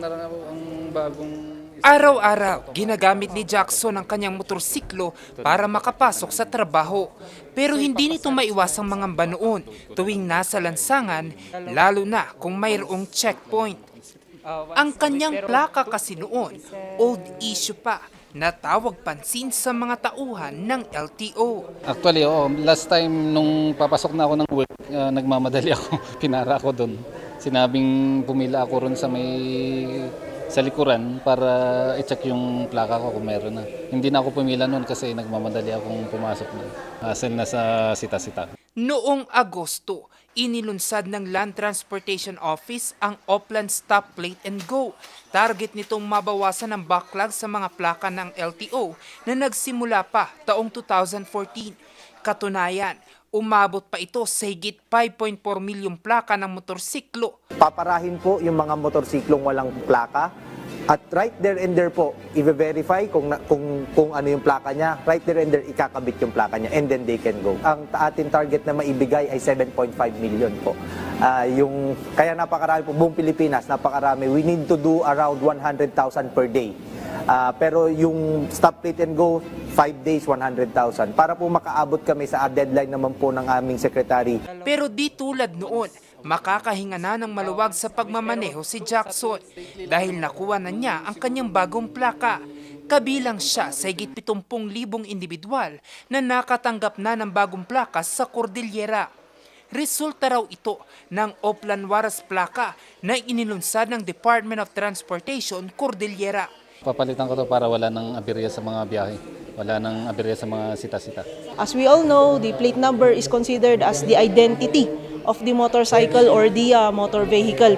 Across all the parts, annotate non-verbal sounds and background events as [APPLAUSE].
na lang ako ang bagong... Araw-araw, ginagamit ni Jackson ang kanyang motorsiklo para makapasok sa trabaho. Pero hindi nito maiwasang mangamba noon tuwing nasa lansangan, lalo na kung mayroong checkpoint. Ang kanyang plaka kasi noon, old issue pa, na tawag pansin sa mga tauhan ng LTO. Actually, oo. Last time nung papasok na ako ng work, ah, nagmamadali ako. [LAUGHS] Pinara ako doon. Sinabing pumila ako ron sa may sa likuran para i-check yung plaka ko kung meron na. Hindi na ako pumila noon kasi nagmamadali akong pumasok na. Hassle na sa sita-sita. Noong Agosto, inilunsad ng Land Transportation Office ang Oplan Stop Plate and Go. Target nitong mabawasan ang backlog sa mga plaka ng LTO na nagsimula pa taong 2014. Katunayan, umabot pa ito sa higit 5.4 milyong plaka ng motorsiklo paparahin po yung mga motorsiklong walang plaka. At right there and there po, i-verify kung, kung, kung ano yung plaka niya. Right there and there, ikakabit yung plaka niya and then they can go. Ang ating target na maibigay ay 7.5 million po. Ah, yung, kaya napakarami po, buong Pilipinas, napakarami. We need to do around 100,000 per day. Ah, pero yung stop plate and go, 5 days, 100,000. Para po makaabot kami sa deadline naman po ng aming secretary Pero di tulad noon, makakahinga na ng maluwag sa pagmamaneho si Jackson dahil nakuha na niya ang kanyang bagong plaka. Kabilang siya sa higit 70,000 individual na nakatanggap na ng bagong plaka sa Cordillera. Resulta raw ito ng Oplan Waras plaka na inilunsad ng Department of Transportation Cordillera. Papalitan ko to para wala nang aberya sa mga biyahe. Wala nang aberya sa mga sita-sita. As we all know, the plate number is considered as the identity of the motorcycle or the uh, motor vehicle.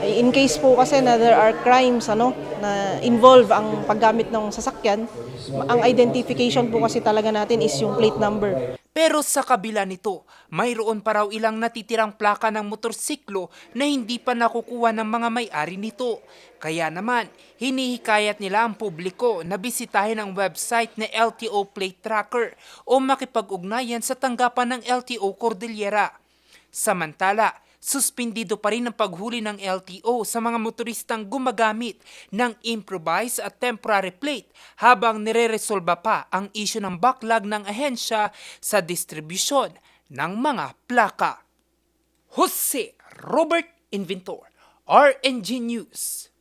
In case po kasi na there are crimes ano na involve ang paggamit ng sasakyan, ang identification po kasi talaga natin is yung plate number. Pero sa kabila nito, mayroon pa raw ilang natitirang plaka ng motorsiklo na hindi pa nakukuha ng mga may-ari nito. Kaya naman, hinihikayat nila ang publiko na bisitahin ang website na LTO Plate Tracker o makipag-ugnayan sa tanggapan ng LTO Cordillera. Samantala, suspindido pa rin ang paghuli ng LTO sa mga motoristang gumagamit ng improvised at temporary plate habang nire-resolba pa ang issue ng backlog ng ahensya sa distribusyon ng mga plaka. Jose Robert Inventor, RNG News.